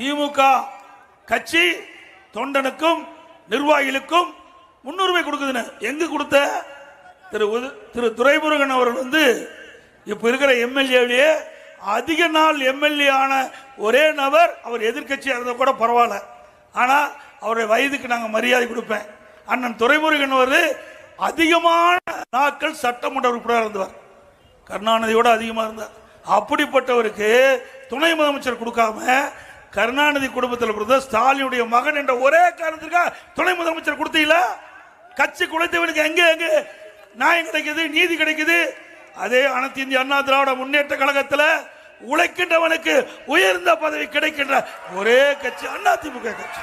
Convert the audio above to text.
திமுக கட்சி தொண்டனுக்கும் நிர்வாகிகளுக்கும் முன்னுரிமை கொடுக்குதுன்னு. எங்க கொடுத்த? திரு திரு துரைமுருகன் அவர்கள் வந்து இப்ப இருக்கிற எம்எல்ஏவிலேயே அதிக நாள் எம்எல்ஏ ஆன ஒரே நபர் அவர் எதிர்கட்சியாக இருந்தால் கூட பரவாயில்ல. ஆனால் அவருடைய வயதுக்கு நாங்கள் மரியாதை கொடுப்பேன். அண்ணன் துரைமுருகன் அவர் அதிகமான நாட்கள் சட்டமன்ற உறுப்பினராக இருந்தவர். கருணாநிதியோட அதிகமாக இருந்தார். அப்படிப்பட்டவருக்கு துணை முதலமைச்சர் கொடுக்காம கருணாநிதி குடும்பத்தில் கொடுத்த ஸ்டாலினுடைய மகன் என்ற ஒரே காரணத்திற்காக துணை முதலமைச்சர் கொடுத்தீங்களா? கட்சி குலைத்தவனுக்கு எங்க எங்க? நியாயம் கிடைக்குது நீதி கிடைக்குது. அதே அனைத்து இந்திய அண்ணா திராவிட முன்னேற்ற கழகத்தில் உழைக்கின்றவனுக்கு உயர்ந்த பதவி கிடைக்கின்ற ஒரே கட்சி அதிமுக கட்சி.